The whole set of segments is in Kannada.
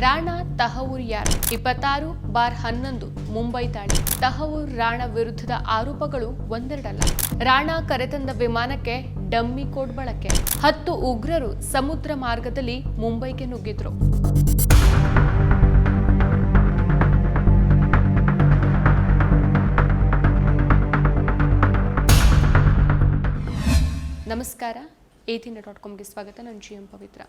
ರಾಣಾ ತಹವೂರ್ ಯಾರ್? ಇಪ್ಪತ್ತಾರು ಬಾರ್ ಹನ್ನೊಂದು, ಮುಂಬೈ ದಾಳಿ ತಹವೂರ್ ರಾಣಾ ವಿರುದ್ಧದ ಆರೋಪಗಳು ಒಂದೆರಡಲ್ಲ. ರಾಣಾ ಕರೆತಂದ ವಿಮಾನಕ್ಕೆ ಡಮ್ಮಿ ಕೋಡ್ ಬಳಕೆ. ಹತ್ತು ಉಗ್ರರು ಸಮುದ್ರ ಮಾರ್ಗದಲ್ಲಿ ಮುಂಬೈಗೆ ನುಗ್ಗಿದ್ರು. ನಮಸ್ಕಾರ. ಏತಿನ ಡಾಟ್ ಕಾಮ್ಗೆ ಸ್ವಾಗತ. ನಾನು ಜಿ ಎಂ ಪವಿತ್ರ.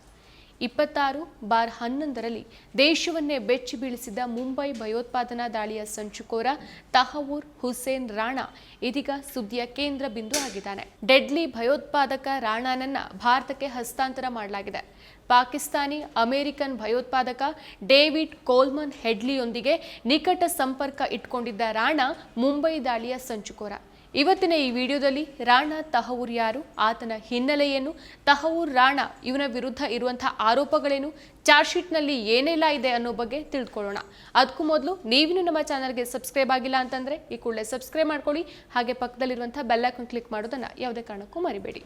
ಇಪ್ಪತ್ತಾರು ಬಾರ್ ಹನ್ನೊಂದರಲ್ಲಿ ದೇಶವನ್ನೇ ಬೆಚ್ಚಿ ಬೀಳಿಸಿದ ಮುಂಬೈ ಭಯೋತ್ಪಾದನಾ ದಾಳಿಯ ಸಂಚುಕೋರ ತಹವೂರ್ ಹುಸೇನ್ ರಾಣಾ ಇದೀಗ ಸುದ್ದಿಯ ಕೇಂದ್ರ ಬಿಂದು ಆಗಿದ್ದಾನೆ. ಡೆಡ್ಲಿ ಭಯೋತ್ಪಾದಕ ರಾಣಾನನ್ನ ಭಾರತಕ್ಕೆ ಹಸ್ತಾಂತರ ಮಾಡಲಾಗಿದೆ. ಪಾಕಿಸ್ತಾನಿ ಅಮೆರಿಕನ್ ಭಯೋತ್ಪಾದಕ ಡೇವಿಡ್ ಕೋಲ್ಮನ್ ಹೆಡ್ಲಿಯೊಂದಿಗೆ ನಿಕಟ ಸಂಪರ್ಕ ಇಟ್ಕೊಂಡಿದ್ದ ರಾಣಾ ಮುಂಬೈ ದಾಳಿಯ ಸಂಚುಕೋರ ಇವತ್ತಿನ ಈ ವಿಡಿಯೋದಲ್ಲಿ ರಾಣಾ ತಹವೂರ್ ಯಾರು, ಆತನ ಹಿನ್ನೆಲೆಯೇನು, ತಹವೂರ್ ರಾಣಾ ಇವನ ವಿರುದ್ಧ ಇರುವಂತಹ ಆರೋಪಗಳೇನು, ಚಾರ್ಜ್ ಶೀಟ್ನಲ್ಲಿ ಏನೆಲ್ಲ ಇದೆ ಅನ್ನೋ ಬಗ್ಗೆ ತಿಳ್ಕೊಳ್ಳೋಣ. ಅದಕ್ಕೂ ಮೊದಲು ನೀವಿನೂ ನಮ್ಮ ಚಾನಲ್ಗೆ ಸಬ್ಸ್ಕ್ರೈಬ್ ಆಗಿಲ್ಲ ಅಂತಂದ್ರೆ ಈ ಕೂಡಲೇ ಸಬ್ಸ್ಕ್ರೈಬ್ ಮಾಡ್ಕೊಳ್ಳಿ. ಹಾಗೆ ಪಕ್ಕದಲ್ಲಿರುವಂತಹ ಬೆಲ್ಲೈಕನ್ ಕ್ಲಿಕ್ ಮಾಡೋದನ್ನ ಯಾವುದೇ ಕಾರಣಕ್ಕೂ ಮರಿಬೇಡಿ.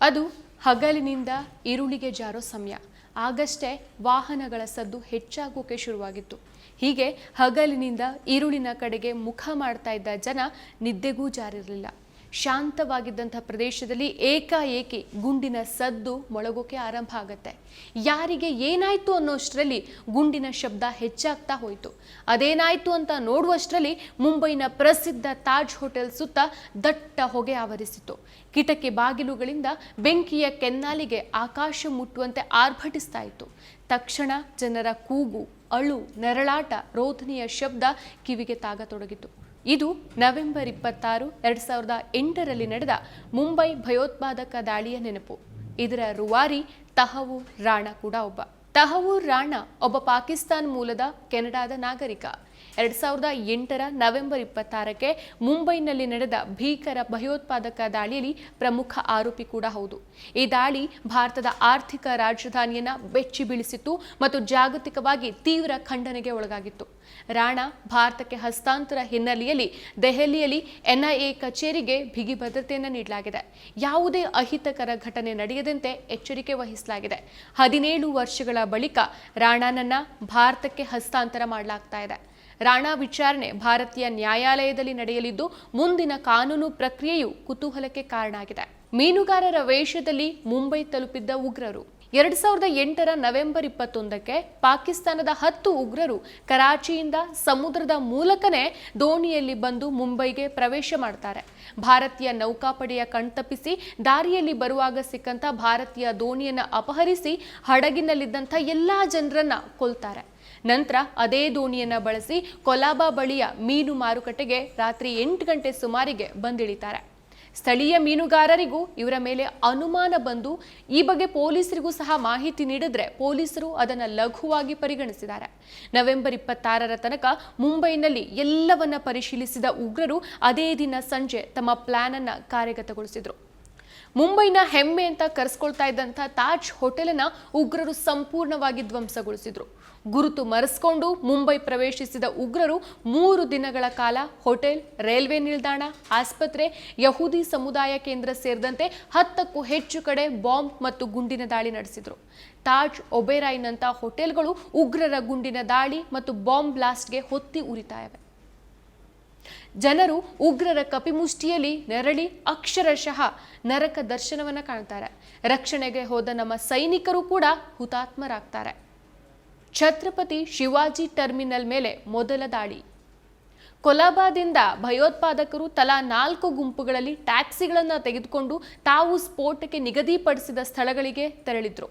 ಅದು ಹಗಲಿನಿಂದ ಈರುಳ್ಳಿಗೆ ಜಾರೋ ಸಮಯ. ಆಗಷ್ಟೇ ವಾಹನಗಳ ಸದ್ದು ಹೆಚ್ಚಾಗೋಕೆ ಶುರುವಾಗಿತ್ತು. ಹೀಗೆ ಹಗಲಿನಿಂದ ಈರುಳಿನ ಕಡೆಗೆ ಮುಖ ಮಾಡ್ತಾ ಇದ್ದ ಜನ ನಿದ್ದೆಗೂ ಜಾರಿರಲಿಲ್ಲ. ಶಾಂತವಾಗಿದ್ದಂಥ ಪ್ರದೇಶದಲ್ಲಿ ಏಕಾಏಕಿ ಗುಂಡಿನ ಸದ್ದು ಮೊಳಗೋಕೆ ಆರಂಭ ಆಗತ್ತೆ. ಯಾರಿಗೆ ಏನಾಯ್ತು ಅನ್ನೋಷ್ಟರಲ್ಲಿ ಗುಂಡಿನ ಶಬ್ದ ಹೆಚ್ಚಾಗ್ತಾ ಹೋಯಿತು. ಅದೇನಾಯ್ತು ಅಂತ ನೋಡುವಷ್ಟರಲ್ಲಿ ಮುಂಬೈನ ಪ್ರಸಿದ್ಧ ತಾಜ್ ಹೋಟೆಲ್ ಸುತ್ತ ದಟ್ಟ ಹೊಗೆ ಆವರಿಸಿತು ಕಿಟಕಿ ಬಾಗಿಲುಗಳಿಂದ ಬೆಂಕಿಯ ಕೆನ್ನಾಲಿಗೆ ಆಕಾಶ ಮುಟ್ಟುವಂತೆ ಆರ್ಭಟಿಸ್ತಾ ಇತ್ತು. ತಕ್ಷಣ ಜನರ ಕೂಗು, ಅಳು, ನೆರಳಾಟ, ರೋಧನೆಯ ಶಬ್ದ ಕಿವಿಗೆ ತಾಗತೊಡಗಿತು ಇದು ನವೆಂಬರ್ ಇಪ್ಪತ್ತಾರು, ಎರಡ್ ಸಾವಿರದ ಎಂಟರಲ್ಲಿ ನಡೆದ ಮುಂಬೈ ಭಯೋತ್ಪಾದಕ ದಾಳಿಯ ನೆನಪು. ಇದರ ರುವಾರಿ ತಹವೂರ್ ರಾಣಾ ಕೂಡ ಒಬ್ಬ. ತಹವೂರ್ ರಾಣಾ ಒಬ್ಬ ಪಾಕಿಸ್ತಾನ್ ಮೂಲದ ಕೆನಡಾದ ನಾಗರಿಕ. ಎರಡ್ ಸಾವಿರದ ಎಂಟರ ನವೆಂಬರ್ ಇಪ್ಪತ್ತಾರಕ್ಕೆ ಮುಂಬೈನಲ್ಲಿ ನಡೆದ ಭೀಕರ ಭಯೋತ್ಪಾದಕ ದಾಳಿಯಲ್ಲಿ ಪ್ರಮುಖ ಆರೋಪಿ ಕೂಡ ಹೌದು. ಈ ದಾಳಿ ಭಾರತದ ಆರ್ಥಿಕ ರಾಜಧಾನಿಯನ್ನ ಬೆಚ್ಚಿ ಬೀಳಿಸಿತ್ತು ಮತ್ತು ಜಾಗತಿಕವಾಗಿ ತೀವ್ರ ಖಂಡನೆಗೆ ಒಳಗಾಗಿತ್ತು. ರಾಣಾ ಭಾರತಕ್ಕೆ ಹಸ್ತಾಂತರ ಹಿನ್ನೆಲೆಯಲ್ಲಿ ದೆಹಲಿಯಲ್ಲಿ ಎನ್ಐಎ ಕಚೇರಿಗೆ ಬಿಗಿ ಭದ್ರತೆಯನ್ನು ನೀಡಲಾಗಿದೆ. ಯಾವುದೇ ಅಹಿತಕರ ಘಟನೆ ನಡೆಯದಂತೆ ಎಚ್ಚರಿಕೆ ವಹಿಸಲಾಗಿದೆ. ಹದಿನೇಳು ವರ್ಷಗಳ ಬಳಿಕ ರಾಣಾನನ್ನ ಭಾರತಕ್ಕೆ ಹಸ್ತಾಂತರ ಮಾಡಲಾಗ್ತಾ ಇದೆ. ರಾಣಾ ವಿಚಾರಣೆ ಭಾರತೀಯ ನ್ಯಾಯಾಲಯದಲ್ಲಿ ನಡೆಯಲಿದ್ದು, ಮುಂದಿನ ಕಾನೂನು ಪ್ರಕ್ರಿಯೆಯು ಕುತೂಹಲಕ್ಕೆ ಕಾರಣ ಆಗಿದೆ ಮೀನುಗಾರರ ವೇಷದಲ್ಲಿ ಮುಂಬೈ ತಲುಪಿದ್ದ ಉಗ್ರರು. ಎರಡ್ ಸಾವಿರದ ಎಂಟರ ನವೆಂಬರ್ ಇಪ್ಪತ್ತೊಂದಕ್ಕೆ ಪಾಕಿಸ್ತಾನದ ಹತ್ತು ಉಗ್ರರು ಕರಾಚಿಯಿಂದ ಸಮುದ್ರದ ಮೂಲಕನೇ ದೋಣಿಯಲ್ಲಿ ಬಂದು ಮುಂಬೈಗೆ ಪ್ರವೇಶ ಮಾಡ್ತಾರೆ. ಭಾರತೀಯ ನೌಕಾಪಡೆಯ ಕಣ್ತಪ್ಪಿಸಿ ದಾರಿಯಲ್ಲಿ ಬರುವಾಗ ಸಿಕ್ಕಂತ ಭಾರತೀಯ ದೋಣಿಯನ್ನು ಅಪಹರಿಸಿ ಹಡಗಿನಲ್ಲಿದ್ದಂಥ ಎಲ್ಲಾ ಜನರನ್ನ ಕೊಲ್ತಾರೆ. ನಂತರ ಅದೇ ದೋಣಿಯನ್ನು ಬಳಸಿ ಕೊಲಾಬಾ ಬಳಿಯ ಮೀನು ಮಾರುಕಟ್ಟೆಗೆ ರಾತ್ರಿ ಎಂಟು ಗಂಟೆ ಸುಮಾರಿಗೆ ಬಂದಿಳಿತಾರೆ. ಸ್ಥಳೀಯ ಮೀನುಗಾರರಿಗೂ ಇವರ ಮೇಲೆ ಅನುಮಾನ ಬಂದು ಈ ಬಗ್ಗೆ ಪೊಲೀಸರಿಗೂ ಸಹ ಮಾಹಿತಿ ನೀಡಿದ್ರೆ ಪೊಲೀಸರು ಅದನ್ನು ಲಘುವಾಗಿ ಪರಿಗಣಿಸಿದ್ದಾರೆ. ನವೆಂಬರ್ ಇಪ್ಪತ್ತಾರರ ತನಕ ಮುಂಬೈನಲ್ಲಿ ಎಲ್ಲವನ್ನ ಪರಿಶೀಲಿಸಿದ ಉಗ್ರರು ಅದೇ ದಿನ ಸಂಜೆ ತಮ್ಮ ಪ್ಲಾನ್ ಅನ್ನ ಕಾರ್ಯಗತಗೊಳಿಸಿದ್ರು. ಮುಂಬೈನ ಹೆಮ್ಮೆ ಅಂತ ಕರೆಸ್ಕೊಳ್ತಾ ಇದ್ದಂಥ ತಾಜ್ ಹೋಟೆಲನ್ನ ಉಗ್ರರು ಸಂಪೂರ್ಣವಾಗಿ ಧ್ವಂಸಗೊಳಿಸಿದ್ರು. ಗುರುತು ಮರೆಸ್ಕೊಂಡು ಮುಂಬೈ ಪ್ರವೇಶಿಸಿದ ಉಗ್ರರು ಮೂರು ದಿನಗಳ ಕಾಲ ಹೋಟೆಲ್, ರೈಲ್ವೆ ನಿಲ್ದಾಣ, ಆಸ್ಪತ್ರೆ, ಯಹೂದಿ ಸಮುದಾಯ ಕೇಂದ್ರ ಸೇರಿದಂತೆ ಹತ್ತಕ್ಕೂ ಹೆಚ್ಚು ಕಡೆ ಬಾಂಬ್ ಮತ್ತು ಗುಂಡಿನ ದಾಳಿ ನಡೆಸಿದ್ರು. ತಾಜ್ ಒಬೆರಾಯ್ನಂಥ ಹೋಟೆಲ್ಗಳು ಉಗ್ರರ ಗುಂಡಿನ ದಾಳಿ ಮತ್ತು ಬಾಂಬ್ ಬ್ಲಾಸ್ಟ್ಗೆ ಹೊತ್ತಿ ಉರಿತಾ ಇವೆ. ಜನರು ಉಗ್ರರ ಕಪಿಮುಷ್ಟಿಯಲ್ಲಿ ನೆರಳಿ ಅಕ್ಷರಶಃ ನರಕ ದರ್ಶನವನ್ನು ಕಾಣ್ತಾರೆ. ರಕ್ಷಣೆಗೆ ಹೋದ ನಮ್ಮ ಸೈನಿಕರು ಕೂಡ ಹುತಾತ್ಮರಾಗ್ತಾರೆ. ಛತ್ರಪತಿ ಶಿವಾಜಿ ಟರ್ಮಿನಲ್ ಮೇಲೆ ಮೊದಲ ದಾಳಿ. ಕೊಲಾಬಾದಿಂದ ಭಯೋತ್ಪಾದಕರು ತಲಾ ನಾಲ್ಕು ಗುಂಪುಗಳಲ್ಲಿ ಟ್ಯಾಕ್ಸಿಗಳನ್ನು ತೆಗೆದುಕೊಂಡು ತಾವು ಸ್ಫೋಟಕ್ಕೆ ನಿಗದಿಪಡಿಸಿದ ಸ್ಥಳಗಳಿಗೆ ತೆರಳಿದ್ರು.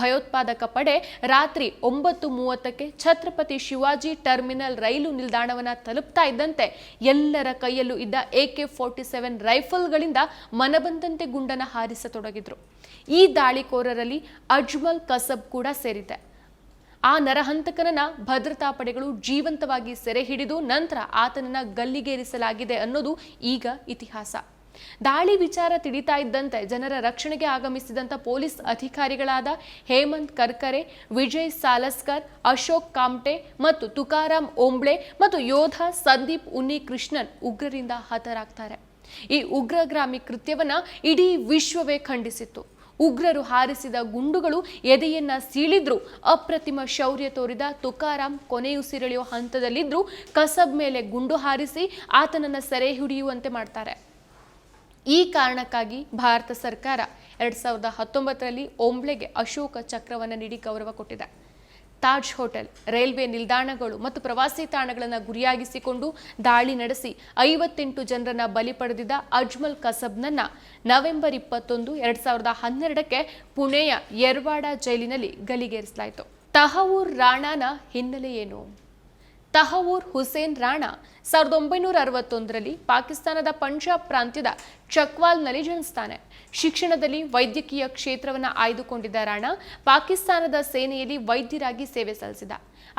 ಭಯೋತ್ಪಾದಕ ಪಡೆ ರಾತ್ರಿ ಒಂಬತ್ತು ಮೂವತ್ತಕ್ಕೆ ಛತ್ರಪತಿ ಶಿವಾಜಿ ಟರ್ಮಿನಲ್ ರೈಲು ನಿಲ್ದಾಣವನ್ನು ತಲುಪ್ತಾ ಇದ್ದಂತೆ ಎಲ್ಲರ ಕೈಯಲ್ಲೂ ಇದ್ದ ಎ ಕೆ ಫೋರ್ಟಿ ಸೆವೆನ್ ರೈಫಲ್ಗಳಿಂದ ಮನಬಂದಂತೆ ಗುಂಡನ ಹಾರಿಸತೊಡಗಿದ್ರು. ಈ ದಾಳಿಕೋರರಲ್ಲಿ ಅಜ್ಮಲ್ ಕಸಬ್ ಕೂಡ ಸೇರಿದೆ ಆ ನರಹಂತಕನನ್ನ ಭದ್ರತಾ ಪಡೆಗಳು ಜೀವಂತವಾಗಿ ಸೆರೆ ಹಿಡಿದು ನಂತರ ಆತನನ್ನ ಗಲ್ಲಿಗೇರಿಸಲಾಗಿದೆ ಅನ್ನೋದು ಈಗ ಇತಿಹಾಸ. ದಾಳಿ ವಿಚಾರ ತಿಳಿತಾ ಇದ್ದಂತೆ ಜನರ ರಕ್ಷಣೆಗೆ ಆಗಮಿಸಿದಂತ ಪೊಲೀಸ್ ಅಧಿಕಾರಿಗಳಾದ ಹೇಮಂತ್ ಕರ್ಕರೆ, ವಿಜಯ್ ಸಾಲಸ್ಕರ್, ಅಶೋಕ್ ಕಾಮ್ಟೆ ಮತ್ತು ತುಕಾರಾಮ್ ಓಂಬ್ಳೆ ಮತ್ತು ಯೋಧ ಸಂದೀಪ್ ಉನ್ನಿ ಕೃಷ್ಣನ್ ಉಗ್ರರಿಂದ ಹತರಾಗ್ತಾರೆ. ಈ ಉಗ್ರಗ್ರಾಮಿ ಕೃತ್ಯವನ್ನ ಇಡೀ ವಿಶ್ವವೇ ಖಂಡಿಸಿತ್ತು. ಉಗ್ರರು ಹಾರಿಸಿದ ಗುಂಡುಗಳು ಎದೆಯನ್ನ ಸೀಳಿದ್ರು. ಅಪ್ರತಿಮ ಶೌರ್ಯ ತೋರಿದ ತುಕಾರಾಂ ಕೊನೆಯುಸಿರೆಳೆಯುವ ಹಂತದಲ್ಲಿದ್ರು ಕಸಬ್ ಮೇಲೆ ಗುಂಡು ಹಾರಿಸಿ ಆತನನ್ನ ಸೆರೆ ಹಿಡಿಯುವಂತೆ ಮಾಡ್ತಾರೆ. ಈ ಕಾರಣಕ್ಕಾಗಿ ಭಾರತ ಸರ್ಕಾರ ಎರಡ್ ಸಾವಿರದ ಹತ್ತೊಂಬತ್ತರಲ್ಲಿ ಓಂಬ್ಳೆಗೆ ಅಶೋಕ ಚಕ್ರವನ್ನು ನೀಡಿ ಗೌರವ ಕೊಟ್ಟಿದೆ. ತಾಜ್ ಹೋಟೆಲ್, ರೈಲ್ವೆ ನಿಲ್ದಾಣಗಳು ಮತ್ತು ಪ್ರವಾಸಿ ತಾಣಗಳನ್ನು ಗುರಿಯಾಗಿಸಿಕೊಂಡು ದಾಳಿ ನಡೆಸಿ ಐವತ್ತೆಂಟು ಜನರನ್ನ ಬಲಿ ಪಡೆದಿದ್ದ ಅಜ್ಮಲ್ ಕಸಬ್ನನ್ನ ನವೆಂಬರ್ ಇಪ್ಪತ್ತೊಂದು, ಎರಡ್ ಸಾವಿರದ ಹನ್ನೆರಡಕ್ಕೆ ಪುಣೆಯ ಯರ್ವಾಡ ಜೈಲಿನಲ್ಲಿ ಗಲಿಗೇರಿಸಲಾಯಿತು. ತಹವೂರ್ ರಾಣಾನ ಹಿನ್ನೆಲೆ ಏನು? ತಹವೂರ್ ಹುಸೇನ್ ರಾಣಾ ಸಾವಿರದ ಒಂಬೈನೂರ ಅರವತ್ತೊಂದರಲ್ಲಿ ಪಾಕಿಸ್ತಾನದ ಪಂಜಾಬ್ ಪ್ರಾಂತ್ಯದ ಚಕ್ವಾಲ್ನಲ್ಲಿ ಜನಿಸ್ತಾನೆ. ಶಿಕ್ಷಣದಲ್ಲಿ ವೈದ್ಯಕೀಯ ಕ್ಷೇತ್ರವನ್ನು ಆಯ್ದುಕೊಂಡಿದ್ದ ರಾಣಾ ಪಾಕಿಸ್ತಾನದ ಸೇನೆಯಲ್ಲಿ ವೈದ್ಯರಾಗಿ ಸೇವೆ ಸಲ್ಲಿಸಿದ.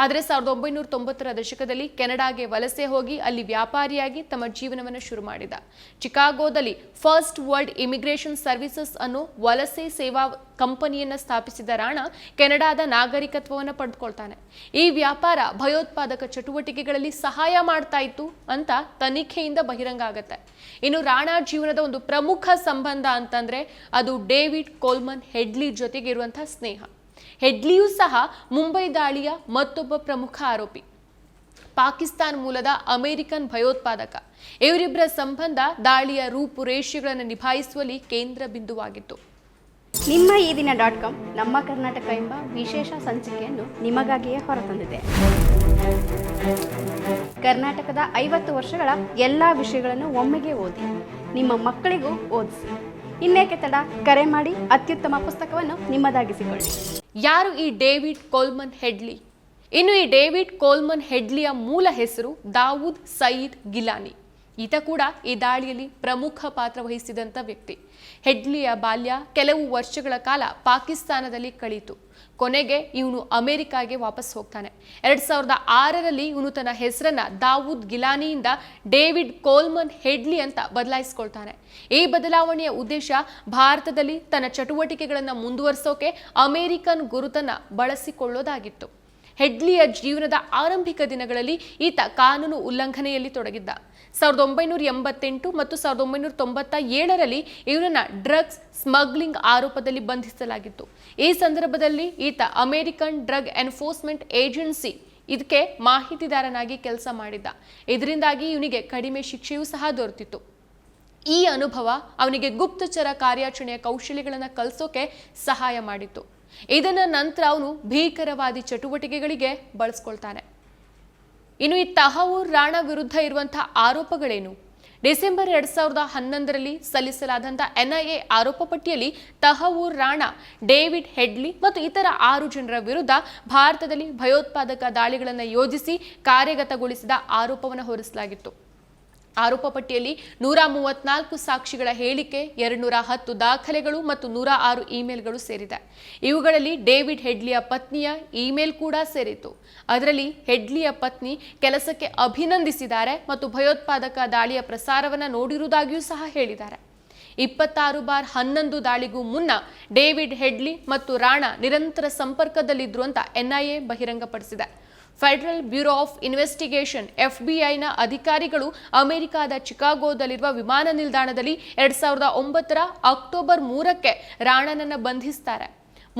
ಆದರೆ ಸಾವಿರದ ಒಂಬೈನೂರ ತೊಂಬತ್ತರ ದಶಕದಲ್ಲಿ ಕೆನಡಾಗೆ ವಲಸೆ ಹೋಗಿ ಅಲ್ಲಿ ವ್ಯಾಪಾರಿಯಾಗಿ ತಮ್ಮ ಜೀವನವನ್ನು ಶುರು ಮಾಡಿದ. ಚಿಕಾಗೋದಲ್ಲಿ ಫಸ್ಟ್ ವರ್ಲ್ಡ್ ಇಮಿಗ್ರೇಷನ್ ಸರ್ವಿಸಸ್ ಅನ್ನೋ ವಲಸೆ ಸೇವಾ ಕಂಪನಿಯನ್ನು ಸ್ಥಾಪಿಸಿದ ರಾಣಾ ಕೆನಡಾದ ನಾಗರಿಕತ್ವವನ್ನು ಪಡೆದುಕೊಳ್ತಾನೆ. ಈ ವ್ಯಾಪಾರ ಭಯೋತ್ಪಾದಕ ಚಟುವಟಿಕೆಗಳಲ್ಲಿ ಸಹಾಯ ಮಾಡ್ತಾ ಅಂತ ತನಿಖೆಯಿಂದ ಬಹಿರಂಗ ಆಗತ್ತೆ. ಇನ್ನು ರಾಣಾ ಜೀವನದ ಒಂದು ಪ್ರಮುಖ ಸಂಬಂಧ ಅಂತಂದ್ರೆ ಅದು ಡೇವಿಡ್ ಕೋಲ್ಮನ್ ಹೆಡ್ಲಿ ಜೊತೆಗೆ ಇರುವಂತಹ ಸ್ನೇಹ. ಹೆಡ್ಲಿಯೂ ಸಹ ಮುಂಬೈ ದಾಳಿಯ ಮತ್ತೊಬ್ಬ ಪ್ರಮುಖ ಆರೋಪಿ. ಪಾಕಿಸ್ತಾನ್ ಮೂಲದ ಅಮೆರಿಕನ್ ಭಯೋತ್ಪಾದಕ. ಇವರಿಬ್ಬರ ಸಂಬಂಧ ದಾಳಿಯ ರೂಪುರೇಷೆಗಳನ್ನು ನಿಭಾಯಿಸುವಲ್ಲಿ ಕೇಂದ್ರ ಬಿಂದುವಾಗಿತ್ತು. ನಿಮ್ಮ ಈ ದಿನ ಡಾಟ್ ಕಾಮ್, ನಮ್ಮ ಕರ್ನಾಟಕ ಎಂಬ ವಿಶೇಷ ಸಂಚಿಕೆಯನ್ನು ನಿಮಗಾಗಿಯೇ ಹೊರತಂದಿದೆ. ಕರ್ನಾಟಕದ ಐವತ್ತು ವರ್ಷಗಳ ಎಲ್ಲ ವಿಷಯಗಳನ್ನು ಒಮ್ಮೆಗೆ ಓದಿ, ನಿಮ್ಮ ಮಕ್ಕಳಿಗೂ ಓದಿಸಿ. ಇನ್ನೇಕೆ ತಡ? ಕರೆ ಮಾಡಿ, ಅತ್ಯುತ್ತಮ ಪುಸ್ತಕವನ್ನು ನಿಮ್ಮದಾಗಿಸಿಕೊಳ್ಳಿ. ಯಾರು ಈ ಡೇವಿಡ್ ಕೋಲ್ಮನ್ ಹೆಡ್ಲಿ? ಇನ್ನು ಈ ಡೇವಿಡ್ ಕೋಲ್ಮನ್ ಹೆಡ್ಲಿಯ ಮೂಲ ಹೆಸರು ದಾವೂದ್ ಸಯೀದ್ ಗಿಲಾನಿ. ಈತ ಕೂಡ ಈ ದಾಳಿಯಲ್ಲಿ ಪ್ರಮುಖ ಪಾತ್ರ ವಹಿಸಿದಂಥ ವ್ಯಕ್ತಿ. ಹೆಡ್ಲಿಯ ಬಾಲ್ಯ ಕೆಲವು ವರ್ಷಗಳ ಕಾಲ ಪಾಕಿಸ್ತಾನದಲ್ಲಿ ಕಳೀತು. ಕೊನೆಗೆ ಇವನು ಅಮೆರಿಕಾಗೆ ವಾಪಸ್ ಹೋಗ್ತಾನೆ. ಎರಡ್ ಸಾವಿರದ ಆರರಲ್ಲಿ ಇವನು ತನ್ನ ಹೆಸರನ್ನ ದಾವೂದ್ ಗಿಲಾನಿಯಿಂದ ಡೇವಿಡ್ ಕೋಲ್ಮನ್ ಹೆಡ್ಲಿ ಅಂತ ಬದಲಾಯಿಸ್ಕೊಳ್ತಾನೆ. ಈ ಬದಲಾವಣೆಯ ಉದ್ದೇಶ ಭಾರತದಲ್ಲಿ ತನ್ನ ಚಟುವಟಿಕೆಗಳನ್ನು ಮುಂದುವರಿಸೋಕೆ ಅಮೆರಿಕನ್ ಗುರುತನ್ನು ಬಳಸಿಕೊಳ್ಳೋದಾಗಿತ್ತು. ಹೆಡ್ಲಿಯ ಜೀವನದ ಆರಂಭಿಕ ದಿನಗಳಲ್ಲಿ ಈತ ಕಾನೂನು ಉಲ್ಲಂಘನೆಯಲ್ಲಿ ತೊಡಗಿದ್ದ. ಸಾವಿರದ ಒಂಬೈನೂರ ಎಂಬತ್ತೆಂಟು ಮತ್ತು ಸಾವಿರದ ಒಂಬೈನೂರ ತೊಂಬತ್ತ ಏಳರಲ್ಲಿ ಇವರನ್ನ ಡ್ರಗ್ಸ್ ಸ್ಮಗ್ಲಿಂಗ್ ಆರೋಪದಲ್ಲಿ ಬಂಧಿಸಲಾಗಿತ್ತು. ಈ ಸಂದರ್ಭದಲ್ಲಿ ಈತ ಅಮೆರಿಕನ್ ಡ್ರಗ್ ಎನ್ಫೋರ್ಸ್ಮೆಂಟ್ ಏಜೆನ್ಸಿ ಇದಕ್ಕೆ ಮಾಹಿತಿದಾರನಾಗಿ ಕೆಲಸ ಮಾಡಿದ್ದ. ಇದರಿಂದಾಗಿ ಇವನಿಗೆ ಕಡಿಮೆ ಶಿಕ್ಷೆಯೂ ಸಹ ದೊರೆತಿತ್ತು. ಈ ಅನುಭವ ಅವನಿಗೆ ಗುಪ್ತಚರ ಕಾರ್ಯಾಚರಣೆಯ ಕೌಶಲ್ಯಗಳನ್ನು ಕಲಿಸೋಕೆ ಸಹಾಯ ಮಾಡಿತ್ತು. ಇದನ್ನ ನಂತರ ಅವನು ಭೀಕರವಾದಿ ಚಟುವಟಿಕೆಗಳಿಗೆ ಬಳಸ್ಕೊಳ್ತಾನೆ. ಇನ್ನು ಈ ತಹವೂರ್ ರಾಣಾ ವಿರುದ್ಧ ಇರುವಂತಹ ಆರೋಪಗಳೇನು? ಡಿಸೆಂಬರ್ ಎರಡ್ ಸಾವಿರದ ಹನ್ನೊಂದರಲ್ಲಿ ಸಲ್ಲಿಸಲಾದಂತಹ ಎನ್ಐಎ ಆರೋಪ ಪಟ್ಟಿಯಲ್ಲಿ ತಹವೂರ್ ರಾಣಾ, ಡೇವಿಡ್ ಹೆಡ್ಲಿ ಮತ್ತು ಇತರ ಆರು ಜನರ ವಿರುದ್ಧ ಭಾರತದಲ್ಲಿ ಭಯೋತ್ಪಾದಕ ದಾಳಿಗಳನ್ನು ಯೋಜಿಸಿ ಕಾರ್ಯಗತಗೊಳಿಸಿದ ಆರೋಪವನ್ನು ಹೊರಿಸಲಾಗಿತ್ತು. ಆರೋಪ ಪಟ್ಟಿಯಲ್ಲಿ ನೂರ ಮೂವತ್ನಾಲ್ಕು ಸಾಕ್ಷಿಗಳ ಹೇಳಿಕೆ, ಎರಡ್ನೂರ ಹತ್ತು ದಾಖಲೆಗಳು ಮತ್ತು ನೂರ ಆರು ಇಮೇಲ್ಗಳು ಸೇರಿದೆ. ಇವುಗಳಲ್ಲಿ ಡೇವಿಡ್ ಹೆಡ್ಲಿಯ ಪತ್ನಿಯ ಇಮೇಲ್ ಕೂಡ ಸೇರಿತು ಅದರಲ್ಲಿ ಹೆಡ್ಲಿಯ ಪತ್ನಿ ಕೆಲಸಕ್ಕೆ ಅಭಿನಂದಿಸಿದ್ದಾರೆ ಮತ್ತು ಭಯೋತ್ಪಾದಕ ದಾಳಿಯ ಪ್ರಸಾರವನ್ನು ನೋಡಿರುವುದಾಗಿಯೂ ಸಹ ಹೇಳಿದ್ದಾರೆ. ಇಪ್ಪತ್ತಾರು ಬಾರ್ ಹನ್ನೊಂದು ದಾಳಿಗೂ ಮುನ್ನ ಡೇವಿಡ್ ಹೆಡ್ಲಿ ಮತ್ತು ರಾಣಾ ನಿರಂತರ ಸಂಪರ್ಕದಲ್ಲಿದ್ದರು ಅಂತ ಎನ್ಐಎ ಬಹಿರಂಗಪಡಿಸಿದೆ. ಫೆಡರಲ್ ಬ್ಯೂರೋ ಆಫ್ ಇನ್ವೆಸ್ಟಿಗೇಷನ್, ಎಫ್ಬಿಐನ ಅಧಿಕಾರಿಗಳು ಅಮೆರಿಕದ ಚಿಕಾಗೋದಲ್ಲಿರುವ ವಿಮಾನ ನಿಲ್ದಾಣದಲ್ಲಿ ಎರಡ್ ಸಾವಿರದ ಒಂಬತ್ತರ ಅಕ್ಟೋಬರ್ ಮೂರಕ್ಕೆ ರಾಣನನ್ನು ಬಂಧಿಸ್ತಾರೆ.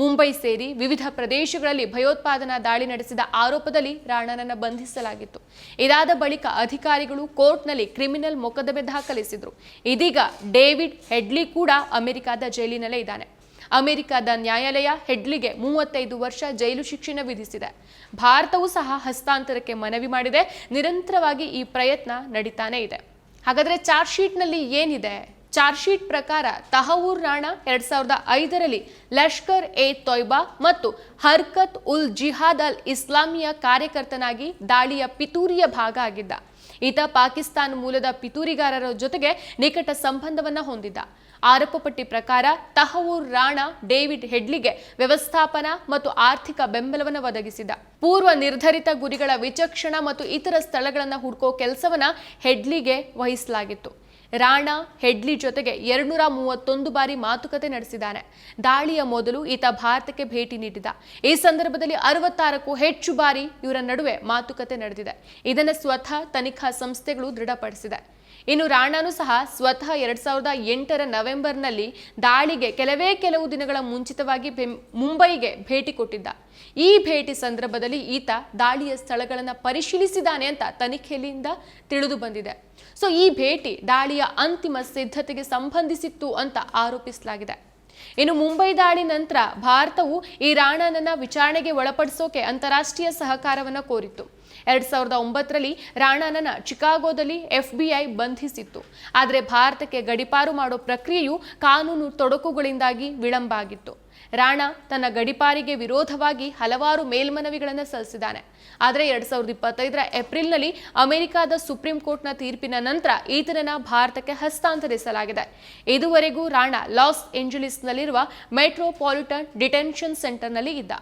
ಮುಂಬೈ ಸೇರಿ ವಿವಿಧ ಪ್ರದೇಶಗಳಲ್ಲಿ ಭಯೋತ್ಪಾದನಾ ದಾಳಿ ನಡೆಸಿದ ಆರೋಪದಲ್ಲಿ ರಾಣನನ್ನು ಬಂಧಿಸಲಾಗಿತ್ತು. ಇದಾದ ಬಳಿಕ ಅಧಿಕಾರಿಗಳು ಕೋರ್ಟ್ನಲ್ಲಿ ಕ್ರಿಮಿನಲ್ ಮೊಕದ್ದಮೆ ದಾಖಲಿಸಿದರು. ಇದೀಗ ಡೇವಿಡ್ ಹೆಡ್ಲಿ ಕೂಡ ಅಮೆರಿಕದ ಜೈಲಿನಲ್ಲೇ ಇದ್ದಾನೆ. ಅಮೆರಿಕದ ನ್ಯಾಯಾಲಯ ಹೆಡ್ಲಿಗೆ ಮೂವತ್ತೈದು ವರ್ಷ ಜೈಲು ಶಿಕ್ಷಣ ವಿಧಿಸಿದೆ. ಭಾರತವೂ ಸಹ ಹಸ್ತಾಂತರಕ್ಕೆ ಮನವಿ ಮಾಡಿದೆ. ನಿರಂತರವಾಗಿ ಈ ಪ್ರಯತ್ನ ನಡೀತಾನೆ ಇದೆ. ಹಾಗಾದರೆ ಚಾರ್ಜ್ ಶೀಟ್ನಲ್ಲಿ ಏನಿದೆ? ಚಾರ್ಜ್ ಶೀಟ್ ಪ್ರಕಾರ ತಹವೂರ್ ರಾಣಾ ಎರಡ್ ಸಾವಿರದ ಐದರಲ್ಲಿ ಲಷ್ಕರ್ ಎ ತೊಯ್ಬಾ ಮತ್ತು ಹರ್ಕತ್ ಉಲ್ ಜಿಹಾದ್ ಅಲ್ ಇಸ್ಲಾಮಿಯ ಕಾರ್ಯಕರ್ತನಾಗಿ ದಾಳಿಯ ಪಿತೂರಿಯ ಭಾಗ ಆಗಿದ್ದ. ಈತ ಪಾಕಿಸ್ತಾನ ಮೂಲದ ಪಿತೂರಿಗಾರರ ಜೊತೆಗೆ ನಿಕಟ ಸಂಬಂಧವನ್ನ ಹೊಂದಿದ್ದ. ಆರೋಪ ಪಟ್ಟಿ ಪ್ರಕಾರ ತಹವೂರ್ ರಾಣಾ ಡೇವಿಡ್ ಹೆಡ್ಲಿಗೆ ವ್ಯವಸ್ಥಾಪನಾ ಮತ್ತು ಆರ್ಥಿಕ ಬೆಂಬಲವನ್ನು ಒದಗಿಸಿದ. ಪೂರ್ವ ನಿರ್ಧರಿತ ಗುರಿಗಳ ವಿಚಕ್ಷಣ ಮತ್ತು ಇತರ ಸ್ಥಳಗಳನ್ನು ಹುಡುಕೋ ಕೆಲಸವನ್ನ ಹೆಡ್ಲಿಗೆ ವಹಿಸಲಾಗಿತ್ತು. ರಾಣಾ ಹೆಡ್ಲಿ ಜೊತೆಗೆ ಎರಡ್ನೂರ ಮೂವತ್ತೊಂದು ಬಾರಿ ಮಾತುಕತೆ ನಡೆಸಿದ್ದಾನೆ. ದಾಳಿಯ ಮೊದಲು ಈತ ಭಾರತಕ್ಕೆ ಭೇಟಿ ನೀಡಿದ. ಈ ಸಂದರ್ಭದಲ್ಲಿ ಅರವತ್ತಾರಕ್ಕೂ ಹೆಚ್ಚು ಬಾರಿ ಇವರ ನಡುವೆ ಮಾತುಕತೆ ನಡೆದಿದೆ. ಇದನ್ನು ಸ್ವತಃ ತನಿಖಾ ಸಂಸ್ಥೆಗಳು ದೃಢಪಡಿಸಿದೆ. ಇನ್ನು ರಾಣಾನು ಸಹ ಸ್ವತಃ ಎರಡ್ ಸಾವಿರದ ಎಂಟರ ನವೆಂಬರ್ನಲ್ಲಿ ದಾಳಿಗೆ ಕೆಲವೇ ಕೆಲವು ದಿನಗಳ ಮುಂಚಿತವಾಗಿ ಮುಂಬೈಗೆ ಭೇಟಿ ಕೊಟ್ಟಿದ್ದ. ಈ ಭೇಟಿ ಸಂದರ್ಭದಲ್ಲಿ ಈತ ದಾಳಿಯ ಸ್ಥಳಗಳನ್ನು ಪರಿಶೀಲಿಸಿದ್ದಾನೆ ಅಂತ ತನಿಖೆಯಿಂದ ತಿಳಿದು ಬಂದಿದೆ. ಸೊ, ಈ ಭೇಟಿ ದಾಳಿಯ ಅಂತಿಮ ಸಿದ್ಧತೆಗೆ ಸಂಬಂಧಿಸಿತ್ತು ಅಂತ ಆರೋಪಿಸಲಾಗಿದೆ. ಇನ್ನು ಮುಂಬೈ ದಾಳಿ ನಂತರ ಭಾರತವು ಈ ರಾಣನನ್ನ ವಿಚಾರಣೆಗೆ ಒಳಪಡಿಸೋಕೆ ಅಂತಾರಾಷ್ಟ್ರೀಯ ಸಹಕಾರವನ್ನು ಕೋರಿತ್ತು. ಎರಡ್ ಸಾವಿರದ ಒಂಬತ್ತರಲ್ಲಿ ರಾಣಾನನ್ನ ಚಿಕಾಗೋದಲ್ಲಿ ಎಫ್ಬಿಐ ಬಂಧಿಸಿತ್ತು. ಆದರೆ ಭಾರತಕ್ಕೆ ಗಡಿಪಾರು ಮಾಡೋ ಪ್ರಕ್ರಿಯೆಯು ಕಾನೂನು ತೊಡಕುಗಳಿಂದಾಗಿ ವಿಳಂಬ ಆಗಿತ್ತು. ರಾಣಾ ತನ್ನ ಗಡಿಪಾರಿಗೆ ವಿರೋಧವಾಗಿ ಹಲವಾರು ಮೇಲ್ಮನವಿಗಳನ್ನು ಸಲ್ಲಿಸಿದ್ದಾನೆ. ಆದರೆ ಎರಡ್ ಸಾವಿರದ ಇಪ್ಪತ್ತೈದರ ಏಪ್ರಿಲ್ನಲ್ಲಿ ಅಮೆರಿಕದ ಸುಪ್ರೀಂ ಕೋರ್ಟ್ನ ತೀರ್ಪಿನ ನಂತರ ಈತನನ್ನು ಭಾರತಕ್ಕೆ ಹಸ್ತಾಂತರಿಸಲಾಗಿದೆ. ಇದುವರೆಗೂ ರಾಣಾ ಲಾಸ್ ಏಂಜಲೀಸ್ನಲ್ಲಿರುವ ಮೆಟ್ರೋಪಾಲಿಟನ್ ಡಿಟೆನ್ಷನ್ ಸೆಂಟರ್ನಲ್ಲಿ ಇದ್ದ.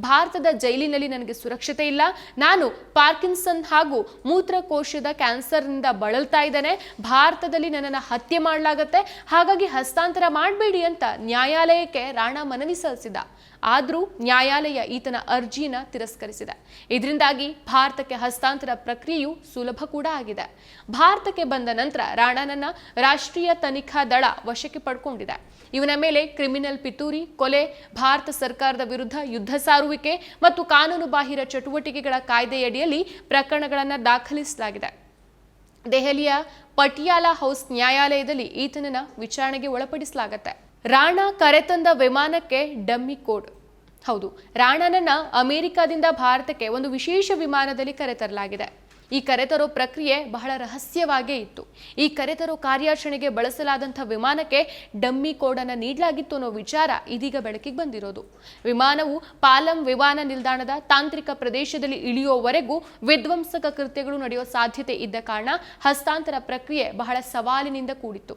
ಭಾರತದ ಜೈಲಿನಲ್ಲಿ ನನಗೆ ಸುರಕ್ಷತೆ ಇಲ್ಲ. ನಾನು ಪಾರ್ಕಿನ್ಸನ್ ಹಾಗೂ ಮೂತ್ರಕೋಶದ ಕ್ಯಾನ್ಸರ್ನಿಂದ ಬಳಲ್ತಾ ಇದ್ದೇನೆ. ಭಾರತದಲ್ಲಿ ನನ್ನನ್ನು ಹತ್ಯೆ ಮಾಡಲಾಗತ್ತೆ. ಹಾಗಾಗಿ ಹಸ್ತಾಂತರ ಮಾಡಬೇಡಿ ಅಂತ ನ್ಯಾಯಾಲಯಕ್ಕೆ ರಾಣಾ ಸಲ್ಲಿಸಿದ ಆದರೂ ನ್ಯಾಯಾಲಯ ಈತನ ಅರ್ಜಿನ ತಿರಸ್ಕರಿಸಿದೆ. ಇದರಿಂದಾಗಿ ಭಾರತಕ್ಕೆ ಹಸ್ತಾಂತರ ಪ್ರಕ್ರಿಯೆಯು ಸುಲಭ ಕೂಡ ಆಗಿದೆ. ಭಾರತಕ್ಕೆ ಬಂದ ನಂತರ ರಾಣಾನನ್ನ ರಾಷ್ಟ್ರೀಯ ತನಿಖಾ ದಳ ವಶಕ್ಕೆ ಪಡ್ಕೊಂಡಿದೆ. ಇವನ ಮೇಲೆ ಕ್ರಿಮಿನಲ್ ಪಿತೂರಿ, ಕೊಲೆ, ಭಾರತ ಸರ್ಕಾರದ ವಿರುದ್ಧ ಯುದ್ಧ ಸಾರುವಿಕೆ ಮತ್ತು ಕಾನೂನು ಬಾಹಿರ ಚಟುವಟಿಕೆಗಳ ಕಾಯ್ದೆಯಡಿಯಲ್ಲಿ ಪ್ರಕರಣಗಳನ್ನು ದಾಖಲಿಸಲಾಗಿದೆ. ದೆಹಲಿಯ ಪಟಿಯಾಲ ಹೌಸ್ ನ್ಯಾಯಾಲಯದಲ್ಲಿ ಈತನನ್ನ ವಿಚಾರಣೆಗೆ ಒಳಪಡಿಸಲಾಗತ್ತೆ. ರಾಣಾ ಕರೆತಂದ ವಿಮಾನಕ್ಕೆ ಡಮ್ಮಿ ಕೋಡ್. ಹೌದು, ರಾಣಾನನ್ನ ಅಮೆರಿಕಾದಿಂದ ಭಾರತಕ್ಕೆ ಒಂದು ವಿಶೇಷ ವಿಮಾನದಲ್ಲಿ ಕರೆತರಲಾಗಿದೆ. ಈ ಕರೆತರೋ ಪ್ರಕ್ರಿಯೆ ಬಹಳ ರಹಸ್ಯವಾಗೇ ಇತ್ತು. ಈ ಕರೆತರೋ ಕಾರ್ಯಾಚರಣೆಗೆ ಬಳಸಲಾದಂಥ ವಿಮಾನಕ್ಕೆ ಡಮ್ಮಿ ಕೋಡನ್ನು ನೀಡಲಾಗಿತ್ತು ಅನ್ನೋ ವಿಚಾರ ಇದೀಗ ಬೆಳಕಿಗೆ ಬಂದಿರೋದು. ವಿಮಾನವು ಪಾಲಂ ವಿಮಾನ ನಿಲ್ದಾಣದ ತಾಂತ್ರಿಕ ಪ್ರದೇಶದಲ್ಲಿ ಇಳಿಯುವವರೆಗೂ ವಿಧ್ವಂಸಕ ಕೃತ್ಯಗಳು ನಡೆಯುವ ಸಾಧ್ಯತೆ ಇದ್ದ ಕಾರಣ ಹಸ್ತಾಂತರ ಪ್ರಕ್ರಿಯೆ ಬಹಳ ಸವಾಲಿನಿಂದ ಕೂಡಿತ್ತು.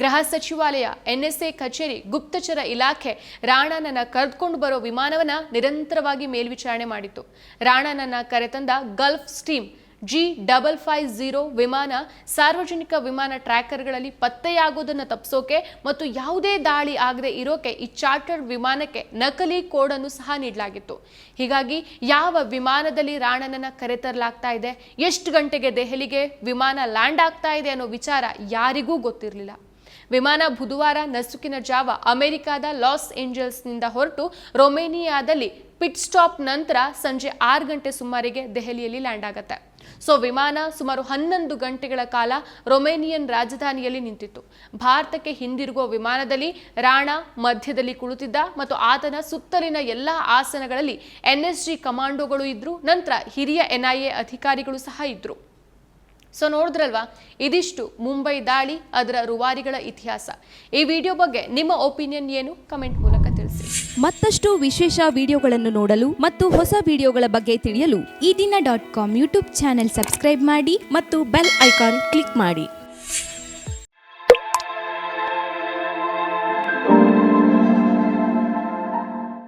ಗೃಹ ಸಚಿವಾಲಯ, ಎನ್ಎಸ್ಎ ಕಚೇರಿ, ಗುಪ್ತಚರ ಇಲಾಖೆ ರಾಣಾನನ್ನ ಕರೆದುಕೊಂಡು ಬರೋ ವಿಮಾನವನ್ನ ನಿರಂತರವಾಗಿ ಮೇಲ್ವಿಚಾರಣೆ ಮಾಡಿತ್ತು. ರಾಣಾನನ್ನ ಕರೆತಂದ Gulfstream G double five zero ವಿಮಾನ ಸಾರ್ವಜನಿಕ ವಿಮಾನ ಟ್ರ್ಯಾಕರ್ಗಳಲ್ಲಿ ಪತ್ತೆಯಾಗೋದನ್ನು ತಪ್ಪಿಸೋಕೆ ಮತ್ತು ಯಾವುದೇ ದಾಳಿ ಆಗದೆ ಇರೋಕೆ ಈ ಚಾರ್ಟರ್ಡ್ ವಿಮಾನಕ್ಕೆ ನಕಲಿ ಕೋಡನ್ನು ಸಹ ನೀಡಲಾಗಿತ್ತು. ಹೀಗಾಗಿ ಯಾವ ವಿಮಾನದಲ್ಲಿ ರಾಣನನ್ನು ಕರೆತರಲಾಗ್ತಾ ಇದೆ, ಎಷ್ಟು ಗಂಟೆಗೆ ದೆಹಲಿಗೆ ವಿಮಾನ ಲ್ಯಾಂಡ್ ಆಗ್ತಾ ಇದೆ ಅನ್ನೋ ವಿಚಾರ ಯಾರಿಗೂ ಗೊತ್ತಿರಲಿಲ್ಲ. ವಿಮಾನ ಬುಧವಾರ ನಸುಕಿನ ಜಾವ ಅಮೆರಿಕದ ಲಾಸ್ ಏಂಜಲ್ಸ್ನಿಂದ ಹೊರಟು ರೊಮೇನಿಯಾದಲ್ಲಿ ಪಿಟ್ ಸ್ಟಾಪ್ ನಂತರ ಸಂಜೆ ಆರು ಗಂಟೆ ಸುಮಾರಿಗೆ ದೆಹಲಿಯಲ್ಲಿ ಲ್ಯಾಂಡ್ ಆಗುತ್ತೆ. ಸೊ, ವಿಮಾನ ಸುಮಾರು ಹನ್ನೊಂದು ಗಂಟೆಗಳ ಕಾಲ ರೊಮೇನಿಯನ್ ರಾಜಧಾನಿಯಲ್ಲಿ ನಿಂತಿತ್ತು. ಭಾರತಕ್ಕೆ ಹಿಂದಿರುಗುವ ವಿಮಾನದಲ್ಲಿ ರಾಣಾ ಮಧ್ಯದಲ್ಲಿ ಕುಳಿತಿದ್ದ ಮತ್ತು ಆತನ ಸುತ್ತಲಿನ ಎಲ್ಲ ಆಸನಗಳಲ್ಲಿ ಎನ್ಎಸ್ಜಿ ಕಮಾಂಡೋಗಳು ಇದ್ರು, ನಂತರ ಹಿರಿಯ ಎನ್ಐಎ ಅಧಿಕಾರಿಗಳು ಸಹ ಇದ್ರು. ಸೊ ನೋಡಿದ್ರಲ್ವಾ? ಇದಿಷ್ಟು ಮುಂಬೈ ದಾಳಿ ಅದರ ರುವಾರಿಗಳ ಇತಿಹಾಸ. ಈ ವಿಡಿಯೋ ಬಗ್ಗೆ ನಿಮ್ಮ ಒಪಿನಿಯನ್ ಏನು? ಕಮೆಂಟ್ ಮೂಲಕ ತಿಳಿಸಿ. ಮತ್ತಷ್ಟು ವಿಶೇಷ ವಿಡಿಯೋಗಳನ್ನು ನೋಡಲು ಮತ್ತು ಹೊಸ ವಿಡಿಯೋಗಳ ಬಗ್ಗೆ ತಿಳಿಯಲು ಈ ದಿನ dot com YouTube channel subscribe ಮಾಡಿ ಮತ್ತು ಬೆಲ್ ಐಕಾನ್ ಕ್ಲಿಕ್ ಮಾಡಿ.